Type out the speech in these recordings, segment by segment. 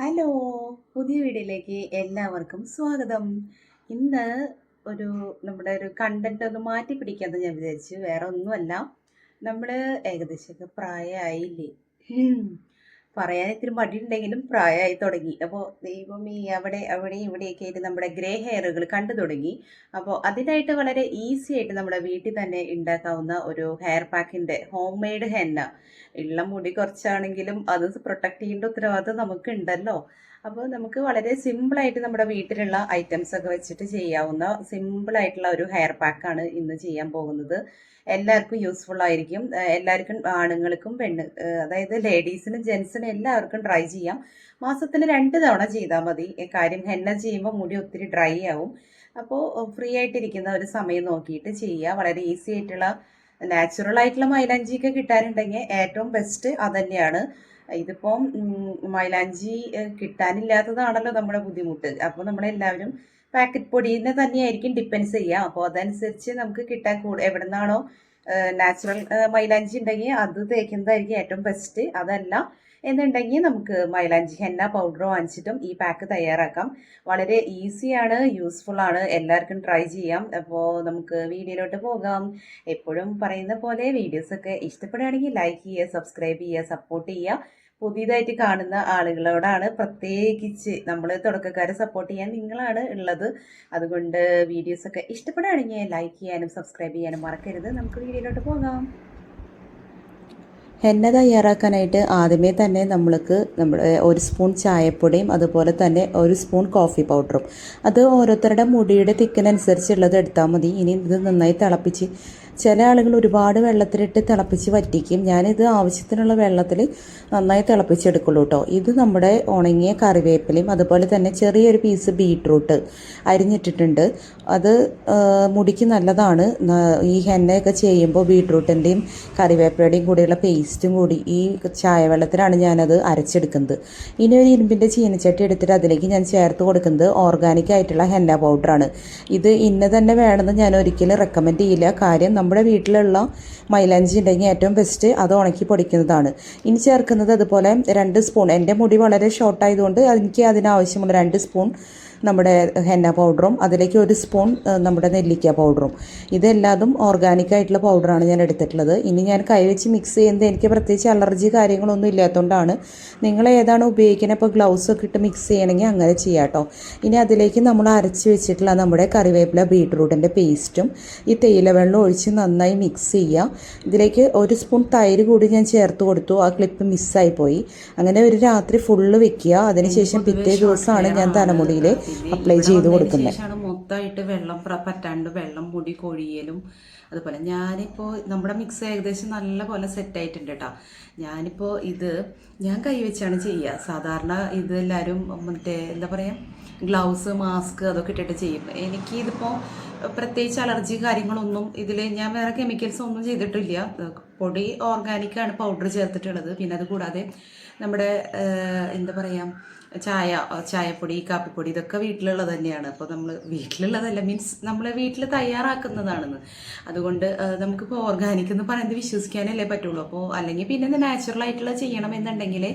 Hello പുതിയ വീഡിയോയിലേക്ക് എല്ലാവർക്കും സ്വാഗതം. ഇന്ന് ഒരു നമ്മുടെ ഒരു കണ്ടന്റ് ഒന്ന് മാറ്റി പിടിക്കാമെന്ന് ഞാൻ വിചാരിച്ചു. വേറെ ഒന്നുമല്ല. നമ്മൾ ഏകദേശമൊക്കെ പ്രായമായില്ലേ. പറയാൻ ഇത്തിരി മടിയുണ്ടെങ്കിലും പ്രായമായി തുടങ്ങി. അപ്പോൾ ദൈവം ഈ അവിടെ അവിടെ ഇവിടെയൊക്കെ ആയിട്ട് നമ്മുടെ ഗ്രേ ഹെയറുകൾ കണ്ടു തുടങ്ങി. അപ്പോൾ അതിനായിട്ട് വളരെ ഈസി ആയിട്ട് നമ്മുടെ വീട്ടിൽ തന്നെ ഉണ്ടാക്കാവുന്ന ഒരു ഹെയർ പാക്കിന്റെ ഹോം മെയ്ഡ് ഹെന്ന. ഉള്ള മുടി കുറച്ചാണെങ്കിലും അത് പ്രൊട്ടക്ട് ചെയ്യേണ്ട ഉത്തരവാദിത്വം നമുക്ക് ഉണ്ടല്ലോ. അപ്പോൾ നമുക്ക് വളരെ സിമ്പിളായിട്ട് നമ്മുടെ വീട്ടിലുള്ള ഐറ്റംസ് ഒക്കെ വെച്ചിട്ട് ചെയ്യാവുന്ന സിമ്പിളായിട്ടുള്ള ഒരു ഹെയർ പാക്കാണ് ഇന്ന് ചെയ്യാൻ പോകുന്നത്. എല്ലാവർക്കും യൂസ്ഫുൾ ആയിരിക്കും. എല്ലാവർക്കും ആണുങ്ങൾക്കും പെണ്ണ് അതായത് ലേഡീസിനും ജെൻസിനും എല്ലാവർക്കും ട്രൈ ചെയ്യാം. മാസത്തിൽ രണ്ട് തവണ ചെയ്താൽ മതി. കാര്യം ഹെന്ന ചെയ്യുമ്പോൾ മുടി ഒത്തിരി ഡ്രൈ ആവും. അപ്പോൾ ഫ്രീ ആയിട്ടിരിക്കുന്ന ഒരു സമയം നോക്കിയിട്ട് ചെയ്യുക വളരെ ഈസി ആയിട്ടുള്ള നാച്ചുറൽ ആയിട്ടുള്ള മൈലാഞ്ചിയൊക്കെ കിട്ടാനുണ്ടെങ്കിൽ ഏറ്റവും ബെസ്റ്റ് അതന്നെയാണ് ഇതിപ്പം മൈലാഞ്ചി കിട്ടാനില്ലാത്തതാണല്ലോ നമ്മുടെ ബുദ്ധിമുട്ട്. അപ്പോൾ നമ്മളെല്ലാവരും പാക്കറ്റ് പൊടിയെ തന്നെയായിരിക്കും ഡിപ്പെൻസ് ചെയ്യുക അപ്പോൾ അതനുസരിച്ച് നമുക്ക് കിട്ടാൻ കൂടുതൽ എവിടെ നിന്നാണോ നാച്ചുറൽ മൈലാഞ്ചി ഉണ്ടെങ്കിൽ അത് തേക്കുന്നതായിരിക്കും ഏറ്റവും ബെസ്റ്റ് അതല്ല എന്നുണ്ടെങ്കിൽ നമുക്ക് മൈലാഞ്ചി ഹെന്ന പൗഡർ വാങ്ങിച്ചിട്ടും ഈ പാക്ക് തയ്യാറാക്കാം. വളരെ ഈസിയാണ് യൂസ്ഫുൾ ആണ്. എല്ലാവർക്കും ട്രൈ ചെയ്യാം. അപ്പോൾ നമുക്ക് വീഡിയോയിലോട്ട് പോകാം. എപ്പോഴും പറയുന്ന പോലെ വീഡിയോസൊക്കെ ഇഷ്ടപ്പെടുകയാണെങ്കിൽ ലൈക്ക് ചെയ്യുക സബ്സ്ക്രൈബ് ചെയ്യുക സപ്പോർട്ട് ചെയ്യുക. പുതിയതായിട്ട് കാണുന്ന ആളുകളോടാണ് പ്രത്യേകിച്ച് നമ്മൾ തുടക്കക്കാരെ സപ്പോർട്ട് ചെയ്യാൻ നിങ്ങളാണ് ഉള്ളത്. അതുകൊണ്ട് വീഡിയോസൊക്കെ ഇഷ്ടപ്പെടുകയാണെങ്കിൽ ലൈക്ക് ചെയ്യാനും സബ്സ്ക്രൈബ് ചെയ്യാനും മറക്കരുത്. നമുക്ക് വീഡിയോയിലോട്ട് പോകാം. ഹെന്ന തയ്യാറാക്കാനായിട്ട് ആദ്യമേ തന്നെ നമ്മൾക്ക് നമ്മൾ ഒരു സ്പൂൺ ചായപ്പൊടിയും അതുപോലെ തന്നെ ഒരു സ്പൂൺ കോഫി പൗഡറും അത് ഓരോരുത്തരുടെ മുടിയുടെ തിക്കിനനുസരിച്ചുള്ളത് എടുത്താൽ മതി. ഇനി ഇത് നന്നായി തിളപ്പിച്ച് ചില ആളുകൾ ഒരുപാട് വെള്ളത്തിലിട്ട് തിളപ്പിച്ച് വറ്റിക്കും. ഞാനിത് ആവശ്യത്തിനുള്ള വെള്ളത്തിൽ നന്നായി തിളപ്പിച്ചെടുക്കുള്ളൂ കേട്ടോ ഇത് നമ്മുടെ ഉണങ്ങിയ കറിവേപ്പിലയും അതുപോലെ തന്നെ ചെറിയൊരു പീസ് ബീട്രൂട്ട് അരിഞ്ഞിട്ടിട്ടുണ്ട്. അത് മുടിക്ക് നല്ലതാണ്. ഈ ഹെന്നയൊക്കെ ചെയ്യുമ്പോൾ ബീട്രൂട്ടിന്റെയും കറിവേപ്പിലയുടെയും കൂടിയുള്ള പേസ്റ്റും കൂടി ഈ ചായ വെള്ളത്തിലാണ് ഞാനത് അരച്ചെടുക്കുന്നത്. ഇനി ഒരു ഇരുമ്പിന്റെ ചീനച്ചട്ടി എടുത്തിട്ട് അതിലേക്ക് ഞാൻ ചേർത്ത് കൊടുക്കുന്നത് ഓർഗാനിക് ആയിട്ടുള്ള ഹെന്ന പൗഡറാണ് ഇത് ഇന്ന തന്നെ വേണമെന്ന് ഞാൻ ഒരിക്കലും റെക്കമെൻഡ് ചെയ്യില്ല. കാര്യം നമ്മുടെ വീട്ടിലുള്ള മൈലാഞ്ചി ഉണ്ടെങ്കിൽ ഏറ്റവും ബെസ്റ്റ് അത് ഉണക്കി പൊടിക്കുന്നതാണ്. ഇനി ചേർക്കുന്നത് അതുപോലെ രണ്ട് സ്പൂൺ എന്റെ മുടി വളരെ ഷോർട്ടായതുകൊണ്ട് എനിക്ക് അതിനാവശ്യമുള്ള രണ്ട് സ്പൂൺ നമ്മുടെ ഹെന്ന പൗഡറും അതിലേക്ക് ഒരു സ്പൂൺ നമ്മുടെ നെല്ലിക്ക പൗഡറും. ഇതെല്ലാതും ഓർഗാനിക് ആയിട്ടുള്ള പൗഡറാണ് ഞാൻ എടുത്തിട്ടുള്ളത്. ഇനി ഞാൻ കൈവച്ച് മിക്സ് ചെയ്യുന്നത് എനിക്ക് പ്രത്യേകിച്ച് അലർജി കാര്യങ്ങളൊന്നും ഇല്ലാത്തതുകൊണ്ടാണ് നിങ്ങൾ ഏതാണ് ഉപയോഗിക്കുന്നത് ഇപ്പോൾ ഗ്ലൗസ് ഒക്കെ ഇട്ട് മിക്സ് ചെയ്യണമെങ്കിൽ അങ്ങനെ ചെയ്യാട്ടോ കേട്ടോ ഇനി അതിലേക്ക് നമ്മൾ അരച്ച് വെച്ചിട്ടുള്ള നമ്മുടെ കറിവേപ്പില ബീട്രൂട്ടിന്റെ പേസ്റ്റും ഈ തേയില വെള്ളം ഒഴിച്ച് നന്നായി മിക്സ് ചെയ്യുക ഇതിലേക്ക് ഒരു സ്പൂൺ തൈര് കൂടി ഞാൻ ചേർത്ത് കൊടുത്തു. ആ ക്ലിപ്പ് മിസ്സായി പോയി. അങ്ങനെ ഒരു രാത്രി ഫുള്ള് വെക്കുക. അതിനുശേഷം പിറ്റേ ദിവസമാണ് ഞാൻ തലമുടിയിൽ അപ്ലൈ ചെയ്ത് കൊടുക്കുന്നത് മൊത്തമായിട്ട് വെള്ളം പറ്റാണ്ട് വെള്ളം മുടി കൊഴിയലും. അതുപോലെ ഞാനിപ്പോൾ നമ്മുടെ മിക്സ് ഏകദേശം നല്ല പോലെ സെറ്റ് ആയിട്ടുണ്ട് കേട്ടോ ഞാനിപ്പോൾ ഇത് ഞാൻ കൈവച്ചാണ് ചെയ്യുക സാധാരണ ഇത് എല്ലാവരും മറ്റേ എന്താ പറയുക ഗ്ലൗസ് മാസ്ക് അതൊക്കെ ഇട്ടിട്ട് ചെയ്യും. എനിക്ക് ഇതിപ്പോൾ പ്രത്യേകിച്ച് അലർജി കാര്യങ്ങളൊന്നും ഇതിൽ ഞാൻ വേറെ കെമിക്കൽസ് ഒന്നും ചെയ്തിട്ടില്ല. പൊടി ഓർഗാനിക്കാണ് പൗഡർ ചേർത്തിട്ടുള്ളത്. പിന്നെ അത് കൂടാതെ നമ്മുടെ എന്താ പറയുക ചായ ചായപ്പൊടി കാപ്പിപ്പൊടി ഇതൊക്കെ വീട്ടിലുള്ളത് തന്നെയാണ്. അപ്പോൾ നമ്മൾ വീട്ടിലുള്ളതല്ല മീൻസ് നമ്മൾ വീട്ടിൽ തയ്യാറാക്കുന്നതാണെന്ന്. അതുകൊണ്ട് നമുക്കിപ്പോൾ ഓർഗാനിക് എന്ന് പറയുന്നത് വിശ്വസിക്കാനല്ലേ പറ്റുള്ളൂ. അപ്പോൾ അല്ലെങ്കിൽ പിന്നെ നാച്ചുറൽ ആയിട്ടുള്ള ചെയ്യണം എന്നുണ്ടെങ്കിൽ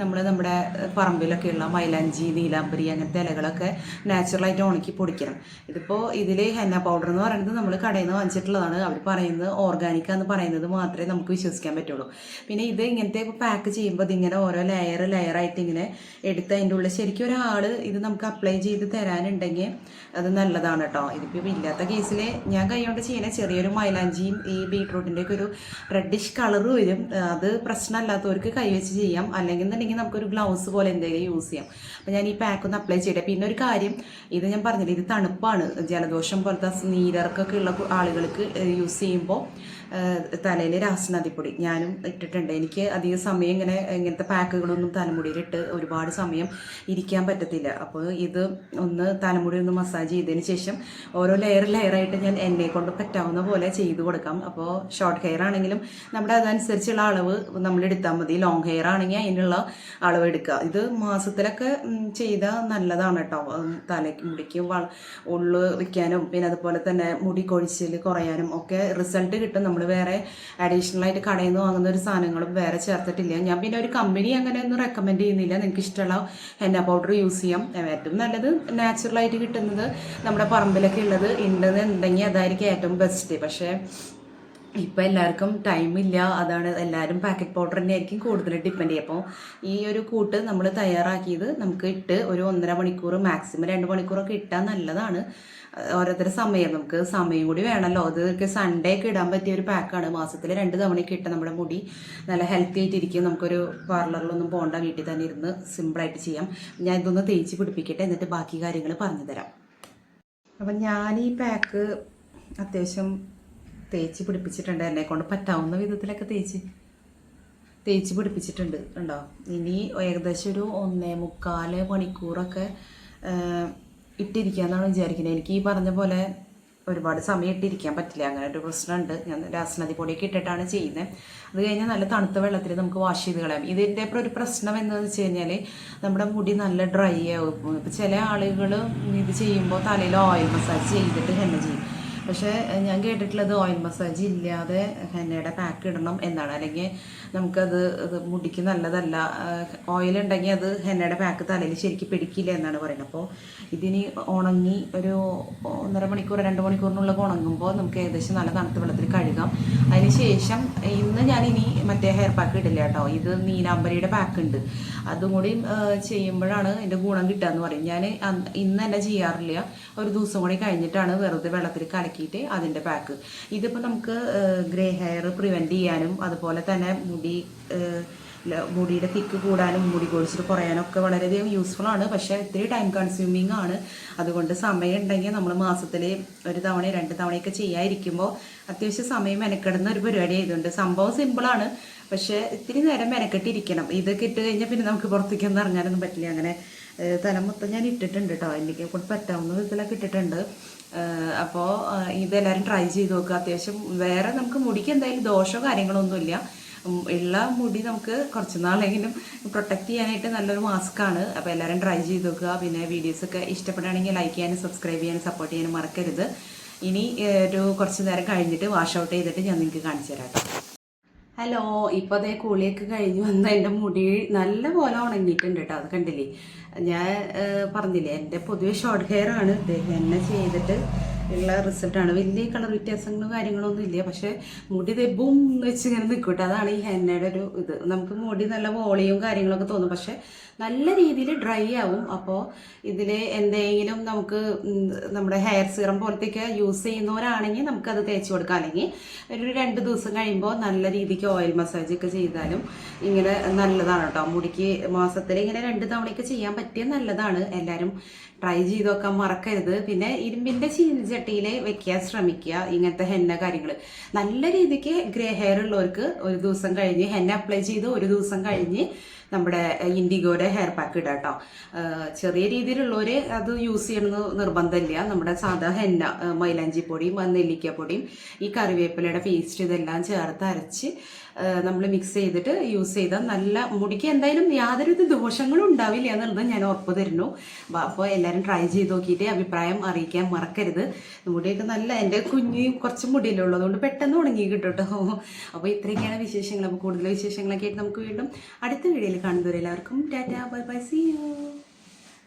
നമ്മൾ നമ്മുടെ പറമ്പിലൊക്കെയുള്ള മൈലാഞ്ചി നീലാംബരി അങ്ങനത്തെ ഇലകളൊക്കെ നാച്ചുറലായിട്ട് ഉണക്കി പൊടിക്കണം. ഇതിപ്പോൾ ഇതിൽ ഹെന്ന പൗഡർ എന്ന് പറയുന്നത് നമ്മൾ കടയിൽ നിന്ന് വാങ്ങിച്ചിട്ടുള്ളതാണ്. അവർ പറയുന്നത് ഓർഗാനിക് എന്ന് പറയുന്നത് മാത്രമേ നമുക്ക് വിശ്വസിക്കാൻ പറ്റുള്ളൂ. പിന്നെ ഇത് ഇങ്ങനത്തെ പാക്ക് ചെയ്യുമ്പോൾ ഇതിങ്ങനെ ഓരോ ലെയർ ലെയറായിട്ട് ഇങ്ങനെ എടുത്ത് അതിന്റെ ഉള്ളിൽ ശരിക്കും ഒരാൾ ഇത് നമുക്ക് അപ്ലൈ ചെയ്ത് തരാനുണ്ടെങ്കിൽ അത് നല്ലതാണ് കേട്ടോ ഇതിപ്പോൾ ഇല്ലാത്ത കേസിൽ ഞാൻ കൈകൊണ്ട് ചെയ്യുന്ന ചെറിയൊരു മൈലാഞ്ചിയും ഈ ബീട്രൂട്ടിന്റെയൊക്കെ ഒരു റെഡിഷ് കളർ വരും. അത് പ്രശ്നമല്ലാത്തവർക്ക് കൈവച്ച് ചെയ്യാം. അല്ലെങ്കിൽ എന്നുണ്ടെങ്കിൽ നമുക്കൊരു ഗ്ലൗസ് പോലെ എന്തെങ്കിലും യൂസ് ചെയ്യാം. അപ്പോൾ ഞാൻ ഈ പാക്ക് ഒന്ന് അപ്ലൈ ചെയ്യട്ടെ. പിന്നെ ഒരു കാര്യം ഇത് ഞാൻ പറഞ്ഞില്ല ഇത് തണുപ്പാണ്. ജലദോഷം പോലത്തെ നീരർക്കൊക്കെ ഉള്ള ആളുകൾക്ക് യൂസ് ചെയ്യുമ്പോൾ തലയിൽ രാസനാദിപ്പൊടി ഞാനും ഇട്ടിട്ടുണ്ട്. എനിക്ക് അധികം സമയം ഇങ്ങനെ ഇങ്ങനത്തെ പാക്കുകളൊന്നും തലമുടിയിലിട്ട് ഒരുപാട് സമയം ഇരിക്കാൻ പറ്റത്തില്ല. അപ്പോൾ ഇത് ഒന്ന് തലമുടി ഒന്ന് മസാജ് ചെയ്തതിന് ശേഷം ഓരോ ലെയർ ലെയറായിട്ട് ഞാൻ എന്നെ കൊണ്ട് പറ്റാവുന്ന പോലെ ചെയ്തു കൊടുക്കാം. അപ്പോൾ ഷോർട്ട് ഹെയർ ആണെങ്കിലും നമ്മുടെ അതനുസരിച്ചുള്ള അളവ് നമ്മൾ എടുത്താൽ മതി. ലോങ് ഹെയർ ആണെങ്കിൽ അതിനുള്ള അളവ് എടുക്കുക. ഇത് മാസത്തിലൊക്കെ ചെയ്താൽ നല്ലതാണ് കേട്ടോ തലയ്ക്ക് മുടിക്ക് ഉള്ളു വയ്ക്കാനും പിന്നെ അതുപോലെ തന്നെ മുടി കൊഴിച്ചിൽ കുറയാനും ഒക്കെ റിസൾട്ട് കിട്ടും. നമ്മൾ വേറെ അഡീഷണൽ ആയിട്ട് കടയിൽ നിന്ന് വാങ്ങുന്ന ഒരു സാധനങ്ങളും വേറെ ചേർത്തിട്ടില്ല. ഞാൻ പിന്നെ ഒരു കമ്പനി അങ്ങനെ ഒന്നും റെക്കമെൻഡ് ചെയ്യുന്നില്ല. നിങ്ങൾക്ക് ഇഷ്ടമുള്ള ഹെന്ന പൗഡർ യൂസ് ചെയ്യാം. ഏറ്റവും നല്ലത് നാച്ചുറലായിട്ട് കിട്ടുന്നത് നമ്മുടെ പറമ്പിലൊക്കെ ഉള്ളത് ഉണ്ടെന്നുണ്ടെങ്കിൽ അതായിരിക്കും ഏറ്റവും ബെസ്റ്റ് പക്ഷേ ഇപ്പം എല്ലാവർക്കും ടൈമില്ല അതാണ് എല്ലാവരും പാക്കറ്റ് പൗഡർ തന്നെ ആയിരിക്കും കൂടുതൽ ഡിപ്പെൻഡ് ചെയ്യുക. അപ്പോൾ ഈ ഒരു കൂട്ട് നമ്മൾ തയ്യാറാക്കിയത് നമുക്ക് ഇട്ട് ഒരു ഒന്നര മണിക്കൂർ മാക്സിമം രണ്ട് മണിക്കൂറൊക്കെ ഇട്ടാൽ നല്ലതാണ്. ഓരോരുത്തരുടെ സമയം. നമുക്ക് സമയം കൂടി വേണമല്ലോ അത് സൺഡേ ഒക്കെ ഇടാൻ പറ്റിയ ഒരു പാക്കാണ് മാസത്തിൽ രണ്ട് തവണയൊക്കെ ഇട്ട നമ്മുടെ മുടി നല്ല ഹെൽത്തി ആയിട്ടിരിക്കും നമുക്കൊരു പാർലറിലൊന്നും പോകണ്ട വീട്ടിൽ തന്നെ ഇരുന്ന് സിമ്പിളായിട്ട് ചെയ്യാം. ഞാൻ ഇതൊന്ന് തേച്ച് പിടിപ്പിക്കട്ടെ. എന്നിട്ട് ബാക്കി കാര്യങ്ങൾ പറഞ്ഞു തരാം അപ്പം ഞാൻ ഈ പാക്ക് അത്യാവശ്യം തേച്ച് പിടിപ്പിച്ചിട്ടുണ്ട് എന്നെ കൊണ്ട്. പറ്റാവുന്ന വിധത്തിലൊക്കെ തേച്ച്. തേച്ച് പിടിപ്പിച്ചിട്ടുണ്ട് ഉണ്ടോ ഇനി ഏകദേശം ഒരു ഒന്നേ മുക്കാൽ മണിക്കൂറൊക്കെ ഇട്ടിരിക്കാന്നാണ് വിചാരിക്കുന്നത്. എനിക്ക് ഈ പറഞ്ഞ പോലെ ഒരുപാട് സമയം ഇട്ടിരിക്കാൻ പറ്റില്ല. അങ്ങനെ ഒരു പ്രശ്നമുണ്ട്. ഞാൻ രാസനദി പൊടിയൊക്കെ ഇട്ടിട്ടാണ് ചെയ്യുന്നത്. അത് കഴിഞ്ഞാൽ നല്ല തണുത്ത വെള്ളത്തിൽ നമുക്ക് വാഷ് ചെയ്ത് കളയാം. ഇതിന്റെ ഒരു പ്രശ്നം എന്താണെന്ന് വെച്ച് കഴിഞ്ഞാൽ നമ്മുടെ മുടി നല്ല ഡ്രൈ ആവും. ഇപ്പം ചില ആളുകൾ ഇത് ചെയ്യുമ്പോൾ തലയിൽ ഓയിൽ മസാജ് ചെയ്തിട്ട് ഹെന്ന ചെയ്യും. പക്ഷേ ഞാൻ കേട്ടിട്ടുള്ളത് ഓയിൽ മസാജ് ഇല്ലാതെ ഹെന്നയുടെ പാക്ക് ഇടണം എന്നാണ്. അല്ലെങ്കിൽ നമുക്കത് മുടിക്ക് നല്ലതല്ല. ഓയിൽ ഉണ്ടെങ്കിൽ അത് ഹെന്നയുടെ പാക്ക് തലയിൽ ശരിക്ക് പിടിക്കില്ല എന്നാണ് പറയുന്നത്. അപ്പോൾ ഇതിന് ഉണങ്ങി ഒരു ഒന്നര മണിക്കൂർ രണ്ട് മണിക്കൂറിനുള്ളിൽ ഉണങ്ങുമ്പോൾ നമുക്ക് ഏകദേശം നല്ല തണുത്ത വെള്ളത്തിൽ കഴുകാം. അതിന് ശേഷം ഇന്ന് ഞാൻ ഇനി മറ്റേ ഹെയർ പാക്ക് ഇടില്ല കേട്ടോ. ഇത് നീലാംബരിയുടെ പാക്ക് ഉണ്ട്. അതും കൂടി ചെയ്യുമ്പോഴാണ് ഇതിന്റെ ഗുണം കിട്ടുക എന്ന് പറയും. ഞാൻ ഇന്ന് തന്നെ ചെയ്യാറില്ല. ഒരു ദിവസം കൂടി കഴിഞ്ഞിട്ടാണ് വെറുതെ വെള്ളത്തിൽ കലക്കിയിട്ട് അതിന്റെ പാക്ക് ഇതിപ്പോൾ നമുക്ക് ഗ്രേ ഹെയർ പ്രിവെന്റ് ചെയ്യാനും അതുപോലെ തന്നെ മുടി മുടിയുടെ തിക്ക് കൂടാനും മുടി കൊഴിച്ചിൽ കുറയാനൊക്കെ വളരെയധികം യൂസ്ഫുൾ ആണ്. പക്ഷേ ഇത്തിരി ടൈം കൺസ്യൂമിങ് ആണ്. അതുകൊണ്ട് സമയം ഉണ്ടെങ്കിൽ നമ്മൾ മാസത്തിൽ ഒരു തവണ രണ്ട് തവണയൊക്കെ ചെയ്യാതിരിക്കുമ്പോൾ അത്യാവശ്യം സമയം മെനക്കെടുന്ന ഒരു പരിപാടി ആയതുകൊണ്ട് സംഭവം സിമ്പിളാണ് പക്ഷേ ഇത്തിരി നേരം മെനക്കെട്ടിരിക്കണം. ഇതൊക്കെ ഇട്ട് കഴിഞ്ഞാൽ പിന്നെ നമുക്ക് പുറത്തേക്കൊന്നും ഇറങ്ങാനൊന്നും പറ്റില്ല. അങ്ങനെ തലമൊത്തം തല മൊത്തം ഞാൻ ഇട്ടിട്ടുണ്ട് കേട്ടോ എനിക്ക് പറ്റാവുന്ന വിധത്തിലൊക്കെ ഇട്ടിട്ടുണ്ട്. അപ്പോൾ ഇതെല്ലാവരും ട്രൈ ചെയ്ത് നോക്കുക അത്യാവശ്യം വേറെ നമുക്ക് മുടിക്ക് എന്തായാലും ദോഷമോ കാര്യങ്ങളൊന്നുമില്ല. ഉള്ള മുടി നമുക്ക് കുറച്ച് നാളെങ്കിലും പ്രൊട്ടക്റ്റ് ചെയ്യാനായിട്ട് നല്ലൊരു മാസ്കാണ് അപ്പോൾ എല്ലാവരും ട്രൈ ചെയ്ത് നോക്കുക. പിന്നെ വീഡിയോസൊക്കെ ഇഷ്ടപ്പെടുകയാണെങ്കിൽ ലൈക്ക് ചെയ്യാനും സബ്സ്ക്രൈബ് ചെയ്യാനും സപ്പോർട്ട് ചെയ്യാനും മറക്കരുത്. ഇനി ഒരു കുറച്ച് നേരം കഴിഞ്ഞിട്ട് വാഷ് ഔട്ട് ചെയ്തിട്ട് ഞാൻ നിങ്ങൾക്ക് കാണിച്ചു തരാം ഹലോ ഇപ്പോൾ അതേ കുളിയൊക്കെ കഴിഞ്ഞ് വന്ന എന്റെ മുടി നല്ല പോലെ ഉണങ്ങിയിട്ടുണ്ട് കേട്ടോ. അത് കണ്ടില്ലേ? ഞാൻ പറഞ്ഞില്ലേ എന്റെ പൊതുവെ ഷോർട്ട് ഹെയർ ആണ് എന്നെ ചെയ്തിട്ട് ഉള്ള റിസൾട്ടാണ് വലിയ കളർ വ്യത്യാസങ്ങളും കാര്യങ്ങളൊന്നും ഇല്ല. പക്ഷേ മുടി ദെബും വെച്ച് ഇങ്ങനെ നിൽക്കട്ടെ അതാണ് ഈ ഹെന്നയുടെ ഒരു ഇത്. നമുക്ക് മുടി നല്ല വോളിയും കാര്യങ്ങളൊക്കെ തോന്നും. പക്ഷേ നല്ല രീതിയിൽ ഡ്രൈ ആവും. അപ്പോൾ ഇതിൽ എന്തെങ്കിലും നമുക്ക് നമ്മുടെ ഹെയർ സീറം പോലത്തേക്ക് യൂസ് ചെയ്യുന്നവരാണെങ്കിൽ നമുക്കത് തേച്ച് കൊടുക്കാം. അല്ലെങ്കിൽ ഒരു രണ്ട് ദിവസം കഴിയുമ്പോൾ നല്ല രീതിക്ക് ഓയിൽ മസാജ് ഒക്കെ ചെയ്താലും ഇങ്ങനെ നല്ലതാണ് കേട്ടോ. മുടിക്ക് മാസത്തിൽ ഇങ്ങനെ രണ്ട് തവണയൊക്കെ ചെയ്യാൻ പറ്റിയ നല്ലതാണ്. എല്ലാവരും ട്രൈ ചെയ്ത് നോക്കാൻ മറക്കരുത്. പിന്നെ ഇരുമ്പിന്റെ ചീനച്ചട്ടിയിൽ വെക്കാൻ ശ്രമിക്കുക ഇങ്ങനത്തെ ഹെന്ന കാര്യങ്ങൾ നല്ല രീതിക്ക് ഗ്രേ ഹെയർ ഉള്ളവർക്ക് ഒരു ദിവസം കഴിഞ്ഞ് ഹെന്ന അപ്ലൈ ചെയ്ത് ഒരു ദിവസം കഴിഞ്ഞ് നമ്മുടെ ഇൻഡിഗോയുടെ ഹെയർ പാക്ക് ഇടാം കേട്ടോ ചെറിയ രീതിയിലുള്ളവർ അത് യൂസ് ചെയ്യണമെന്ന് നിർബന്ധമില്ല. നമ്മുടെ സാധാ ഹെന്ന മൈലാഞ്ചി പൊടിയും നെല്ലിക്ക നെല്ലിക്കപ്പൊടിയും ഈ കറിവേപ്പിലയുടെ പേസ്റ്റ് ഇതെല്ലാം ചേർത്ത് അരച്ച് നമ്മൾ മിക്സ് ചെയ്തിട്ട് യൂസ് ചെയ്താൽ നല്ല മുടിക്ക് എന്തായാലും യാതൊരു ദോഷങ്ങളും ഉണ്ടാവില്ല എന്നുള്ളത് ഞാൻ ഉറപ്പ് തരുന്നു. അപ്പോൾ എല്ലാവരും ട്രൈ ചെയ്ത് നോക്കിയിട്ട് അഭിപ്രായം അറിയിക്കാൻ മറക്കരുത്. മുടിയൊക്കെ നല്ല എന്റെ കുഞ്ഞ് കുറച്ച് മുടിയിലുള്ളത് കൊണ്ട് പെട്ടെന്ന് ഉണങ്ങി കിട്ടും കേട്ടോ അപ്പോൾ ഇത്രയൊക്കെയാണ് വിശേഷങ്ങൾ. അപ്പോൾ കൂടുതൽ വിശേഷങ്ങളൊക്കെ ആയിട്ട് നമുക്ക് വീണ്ടും അടുത്ത വീഡിയോയിൽ കാണുന്നവരെല്ലാവർക്കും tata. Bye bye. See you